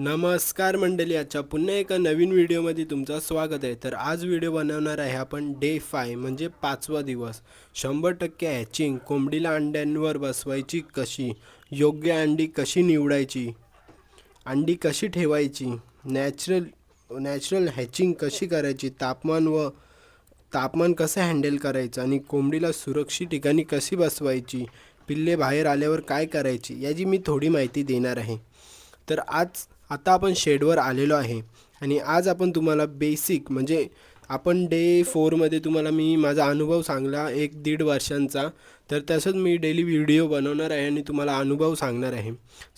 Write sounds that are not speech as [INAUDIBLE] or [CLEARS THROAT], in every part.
नमस्कार मंडळी आजच्या पुन्हा एका नवीन व्हिडिओमध्ये तुमचं स्वागत आहे. तर आज व्हिडिओ बनवणार आहे आपण डे फाय म्हणजे पाचवा दिवस. शंभर टक्के हॅचिंग कोंबडीला अंड्यांवर बसवायची कशी? योग्य अंडी कशी निवडायची? अंडी कशी ठेवायची? नॅचरल नॅचरल हॅचिंग कशी करायची? तापमान व तापमान कसं हँडल करायचं? आणि कोंबडीला सुरक्षित ठिकाणी कशी बसवायची? पिल्ले बाहेर आल्यावर काय करायची? याची मी थोडी माहिती देणार आहे. तर आज आता आपण शेडवर आलेलो आहे. आणि आज आपण तुम्हाला बेसिक म्हणजे आपण डे फोरमध्ये तुम्हाला मी माझा अनुभव सांगला एक दीड वर्षांचा. तर तसंच मी डेली व्हिडिओ बनवणार आहे आणि तुम्हाला अनुभव सांगणार आहे.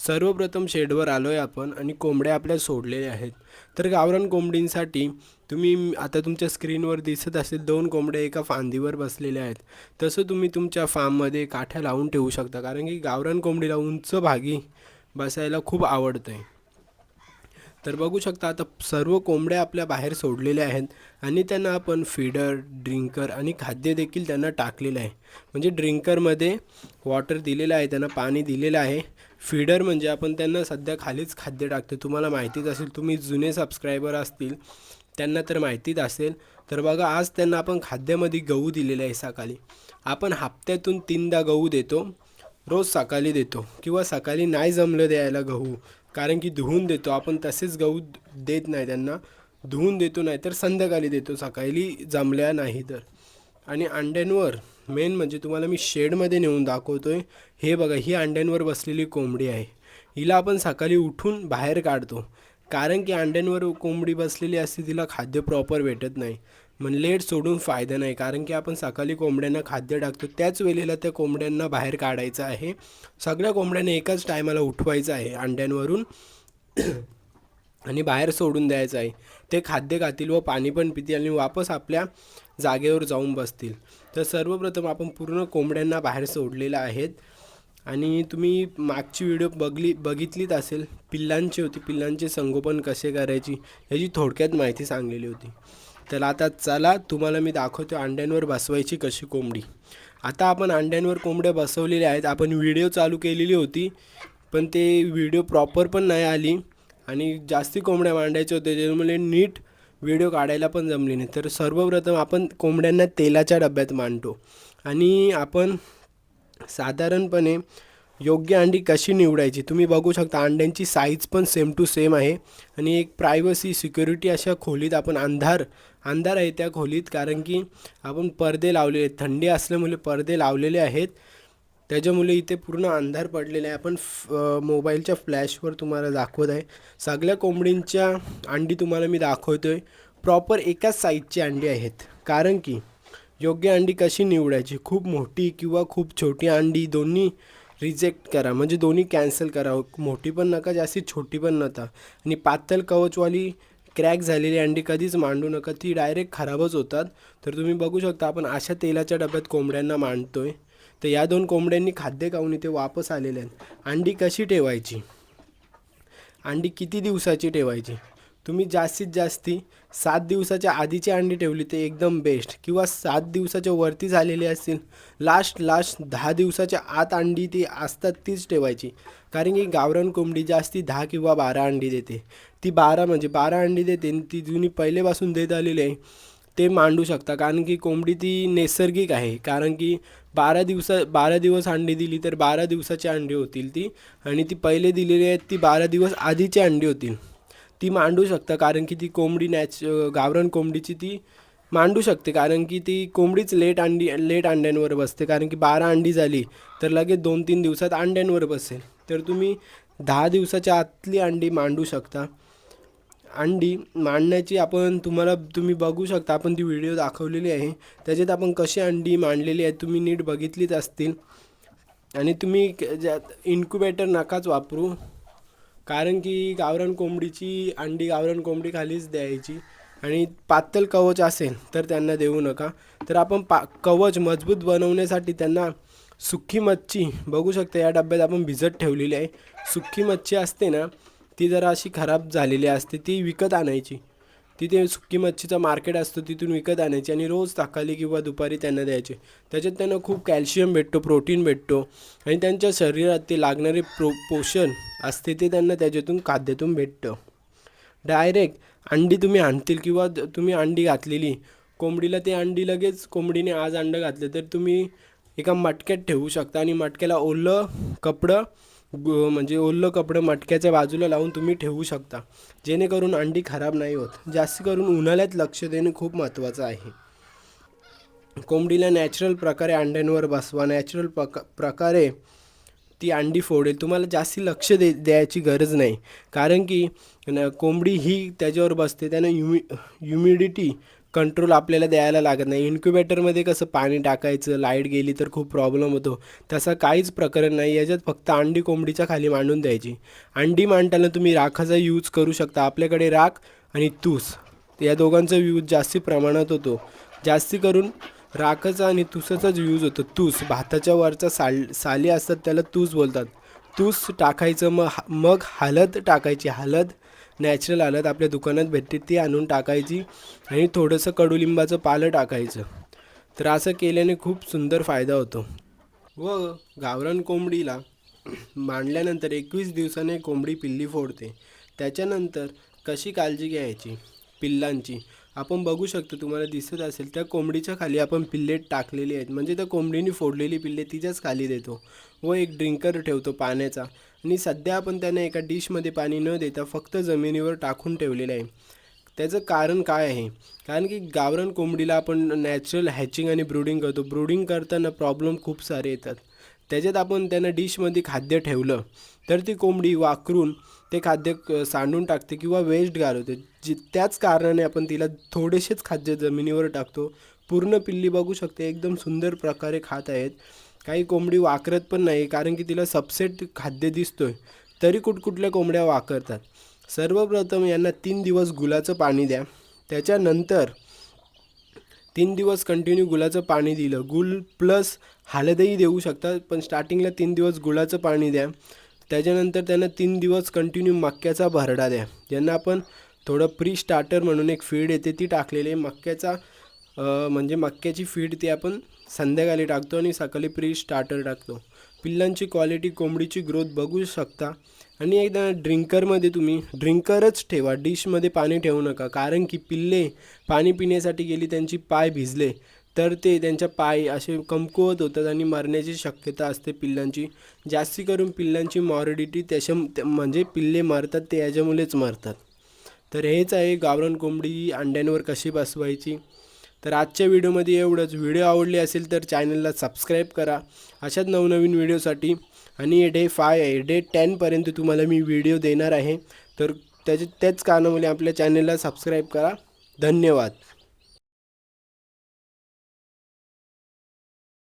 सर्वप्रथम शेडवर आलो आहे आपण आणि कोंबड्या आपल्या सोडलेल्या आहेत. तर गावरान कोंबडींसाठी तुम्ही आता तुमच्या स्क्रीनवर दिसत असेल दोन कोंबड्या एका फांदीवर बसलेल्या आहेत. तसं तुम्ही तुमच्या फार्ममध्ये काठ्या लावून ठेवू शकता. कारण की गावरान कोंबडीला उंच भागी बसायला खूप आवडतं आहे तर बघू शकता आता सर्व कोंबड्या आपल्या बाहेर सोडलेल्या आहेत आणि त्यांना आपण फीडर ड्रिंकर आणि खाद्य देखील त्यांना टाकलेलं आहे. म्हणजे ड्रिंकरमध्ये वॉटर दिलेलं आहे त्यांना पाणी दिलेलं आहे. फीडर म्हणजे आपण त्यांना सध्या खालीच खाद्य टाकतो तुम्हाला माहितीच असेल तुम्ही जुने सबस्क्रायबर असतील त्यांना तर माहितीच असेल. तर बघा आज त्यांना आपण खाद्यामध्ये गहू दिलेला आहे सकाळी. आपण हप्त्यातून तीनदा गहू देतो रोज सकाळी देतो किंवा सकाळी नाही जमलं द्यायला गहू. कारण की धुवून देतो. आपण तसेच गहू देत नाही त्यांना. धुवून देतो नाही तर संध्याकाळी देतो. सकाळी जमल्या नाही तर. आणि अंड्यांवर मेन म्हणजे तुम्हाला मी शेडमध्ये नेऊन दाखवतो आहे हे बघा ही अंड्यांवर बसलेली कोंबडी आहे. हिला आपण सकाळी उठून बाहेर काढतो. कारण की अंड्यांवर कोंबडी बसलेली असते तिला खाद्य प्रॉपर भेटत नाही. मग लेट सोडून फायदा नाही. कारण की आपण सकाळी कोंबड्यांना खाद्य टाकतो. त्याच वेळेला त्या कोंबड्यांना बाहेर काढायचं आहे. सगळ्या कोंबड्यांना एकाच टायमाला उठवायचं आहे अंड्यांवरून [CLEARS THROAT] आणि बाहेर सोडून द्यायचं आहे. ते खाद्य खातील व पाणी पण पितील आणि वापस आपल्या जागेवर जाऊन बसतील. तर सर्वप्रथम आपण पूर्ण कोंबड्यांना बाहेर सोडलेलं आहेत आणि तुम्ही मागची व्हिडिओ बघली बघितलीच असेल. पिल्लांची होती. पिल्लांचे संगोपन कसे करायची ह्याची थोडक्यात माहिती सांगलेली होती. तर आता चला तुम्हाला मी दाखवतो अंड्यांवर बसवायची कशी कोंबडी. आता आपण अंड्यांवर कोंबड्या बसवलेल्या आहेत. आपण व्हिडिओ चालू केलेली होती पण ते व्हिडिओ प्रॉपर पण नाही आली आणि जास्ती कोंबड्या मांडायच्या होत्या त्याच्यामुळे नीट व्हिडिओ काढायला पण जमले नाही. तर सर्वप्रथम आपण कोंबड्यांना तेलाच्या डब्यात मांडतो आणि आपण साधारणपणे योग्य अंडी कशी निवडायची? तुम्ही बघू शकता अंड्यांची साईज पण सेम टू सेम आहे. आणि एक प्रायव्हसी सिक्युरिटी अशा खोलीत आपण अंधार अंधार आहे त्या खोलीत कारण की आपण पडदे लावलेले आहेत. थंडी असल्यामुळे पडदे लावलेले आहेत. त्याच्यामुळे इथे पूर्ण अंधार पडलेला आहे. आपण फ मोबाईलच्या फ्लॅशवर तुम्हाला दाखवत आहे. सगळ्या कोंबडींच्या अंडी तुम्हाला मी दाखवतो आहे प्रॉपर एकाच साईजची अंडी आहेत. कारण की योग्य अंडी कशी निवडायची? खूप मोठी किंवा खूप छोटी अंडी दोन्ही रिजेक्ट करा म्हणजे दोन्ही कॅन्सल करा. मोठी पण नका जास्ती छोटी पण नका. आणि पातळ कवचवाली क्रॅक झालेली अंडी कधीच मांडू नका ती डायरेक्ट खराबच होतात. तर तुम्ही बघू शकता आपण अशा तेलाच्या डब्यात कोंबड्यांना मांडतो आहे तर या दोन कोंबड्यांनी खाद्य खाऊन इथे वापस आलेले आहेत. अंडी कशी ठेवायची? अंडी किती दिवसाची ठेवायची? तुम्ही जास्तीत जास्ती सात दिवसाच्या आधीची अंडी ठेवली ते एकदम बेस्ट किंवा सात दिवसाच्या वरती झालेली असतील लास्ट लास्ट दहा दिवसाच्या आत अंडी ती असतात तीच ठेवायची. कारण की गावरान कोंबडी जास्ती दहा किंवा बारा अंडी देते. ती बारा म्हणजे बारा अंडी देते आणि ती जुनी पहिलेपासून देत आलेली आहे ते मांडू शकता. कारण की कोंबडी ती नैसर्गिक आहे. कारण की बारा दिवसा बारा दिवस अंडी दिली तर बारा दिवसाची अंडी होतील ती आणि ती पहिले दिलेली आहेत ती बारा दिवस आधीची अंडी होतील. ती मांडू शकता कारण की ती कोंबडी नॅच गावरान कोंबडीची ती मांडू शकते कारण की ती कोंबडीच लेट अंडी लेट अंड्यांवर बसते कारण की बारा अंडी झाली तर लगेच दोन तीन दिवसात अंड्यांवर बसेल. तर तुम्ही दहा दिवसाच्या आतली अंडी मांडू शकता. अंडी मांडण्याची आपण तुम्हाला तुम्ही बघू शकता आपण ती व्हिडिओ दाखवलेली आहे. त्याच्यात आपण कशी अंडी मांडलेली आहे तुम्ही नीट बघितलीच असतील. आणि तुम्ही क- ज्यात इन्क्युबेटर नकाच वापरू. कारण की गावरान कोंबडीची अंडी गावरान कोंबडी खालीच द्यायची. आणि पातळ कवच असेल तर त्यांना देऊ नका. तर आपण पा कवच मजबूत बनवण्यासाठी त्यांना सुक्की मच्छी बघू शकता या डब्यात आपण भिजत ठेवलेली आहे. सुक्की मच्छी असते ना ती जरा अशी खराब झालेली असते ती विकत आणायची. तिथे सुकी मच्छीचं मार्केट असतं तिथून विकत आणायची आणि रोज सकाळी किंवा दुपारी त्यांना द्यायचे. त्याच्यात त्यांना खूप कॅल्शियम भेटतो प्रोटीन भेटतो आणि त्यांच्या शरीरात ते लागणारे प्रो पोषण असते ते त्यांना त्याच्यातून खाद्यातून भेटतं. डायरेक्ट अंडी तुम्ही आणतील किंवा तुम्ही अंडी घातलेली कोंबडीला ते अंडी लगेच कोंबडीने आज अंडं घातलं तर तुम्ही एका मटक्यात ठेवू शकता आणि मटक्याला ओलं कपडं म्हणजे ओलं कपडं मटक्याच्या बाजूला लावून तुम्ही ठेवू शकता. जेणेकरून अंडी खराब नाही होत. जास्त करून उन्हाळ्यात लक्ष देणे खूप महत्त्वाचं आहे. कोंबडीला नॅचरल प्रकारे अंड्यांवर बसवा. नॅचरल प्रक प्रकारे ती अंडी फोडेल. तुम्हाला जास्ती लक्ष दे द्यायची गरज नाही. कारण की न कोंबडी ही त्याच्यावर बसते. त्यानं युमि ह्युमिडिटी कंट्रोल आपल्याला द्यायला लागत नाही. इन्क्युबेटरमध्ये कसं पाणी टाकायचं लाइट गेली तर खूप प्रॉब्लेम होतो. तसा काहीच प्रकरण नाही. याच्यात फक्त अंडी कोंबडीच्या खाली मांडून द्यायची. अंडी मांडताना तुम्ही राखाचा यूज करू शकता. आपल्याकडे राख आणि तूस या दोघांचा यूज जास्ती प्रमाणात होतो. जास्ती करून राखाचा आणि तुसाचाच यूज होतो. तूस भाताच्या वरचा साल साली असतात त्याला तूस बोलतात. तूस टाकायचं मग हा- मग हळद टाकायची. हळद नॅचरल हळद आपल्या दुकानात भेटते ती आणून टाकायची आणि थोडंसं कडुलिंबाचं पालं टाकायचं. तर असं केल्याने खूप सुंदर फायदा होतो. व गावरान कोंबडीला मांडल्यानंतर एकवीस दिवसाने कोंबडी पिल्ली फोडते. त्याच्यानंतर कशी काळजी घ्यायची? पिल्लांची. आपण बघू शकतो तुम्हाला दिसत असेल त्या कोंबडीच्या खाली आपण पिल्ले टाकलेली आहेत. म्हणजे त्या कोंबडीने फोडलेली पिल्ले तिच्याच खाली देतो. व एक ड्रिंकर ठेवतो पाण्याचा. आणि सध्या आपण त्यांना एका डिशमध्ये पाणी न देता फक्त जमिनीवर टाकून ठेवलेलं आहे. त्याचं कारण काय आहे? कारण की गावरान कोंबडीला आपण नॅचरल हॅचिंग आणि ब्रुडिंग करतो. ब्रुडिंग करताना प्रॉब्लेम खूप सारे येतात. त्याच्यात आपण त्यांना डिशमध्ये खाद्य ठेवलं तर ती कोंबडी वाकरून ते खाद्य सांडून टाकते किंवा वेस्ट घालवते. जी त्याच कारणाने आपण तिला थोडेसेच खाद्य जमिनीवर टाकतो. पूर्ण पिल्ली बघू शकते एकदम सुंदर प्रकारे खात आहेत. काही कोंबडी वाकरत पण नाही कारण की तिला सबसेट खाद्य दिसतोय. तरी कुठकुठल्या कोंबड्या वाकरतात. सर्वप्रथम यांना तीन दिवस गुलाचं पाणी द्या. त्याच्यानंतर तीन दिवस कंटिन्यू गुलाचं पाणी दिलं. गुल प्लस हळदही देऊ शकता पण स्टार्टिंगला तीन दिवस गुळाचं पाणी द्या. त्याच्यानंतर त्यांना तीन दिवस कंटिन्यू मक्याचा भरडा द्या. ज्यांना आपण थोडं प्री स्टार्टर म्हणून एक फीड येते ती टाकलेली आहे. मक्याचा म्हणजे मक्याची फीड ती आपण संध्याकाळी टाकतो आणि सकाळी प्री स्टार्टर टाकतो. पिल्लांची क्वालिटी कोंबडीची ग्रोथ बघू शकता. आणि एकदा ड्रिंकरमध्ये तुम्ही ड्रिंकरच ठेवा डिशमध्ये पाणी ठेवू नका. कारण की पिल्ले पाणी पिण्यासाठी गेली त्यांची पाय भिजले तर ते त्यांच्या पाय असे कमकुवत होतात आणि मरण्याची शक्यता असते पिल्लांची. जास्ती करून पिल्लांची मॉरिडिटी त्याच्या म्हणजे पिल्ले मरतात ते याच्यामुळेच मरतात. तर हेच आहे गावरान कोंबडी अंड्यांवर कशी बसवायची? तर आजच्या व्हिडिओमध्ये एवढंच. व्हिडिओ आवडली असेल तर चॅनलला सबस्क्राईब करा. अशाच नवनवीन व्हिडिओसाठी आणि डे फाय आहे डे टेनपर्यंत तुम्हाला मी व्हिडिओ देणार आहे. तर त्याच्या त्याच कारणामुळे आपल्या चॅनलला सबस्क्राईब करा. धन्यवाद.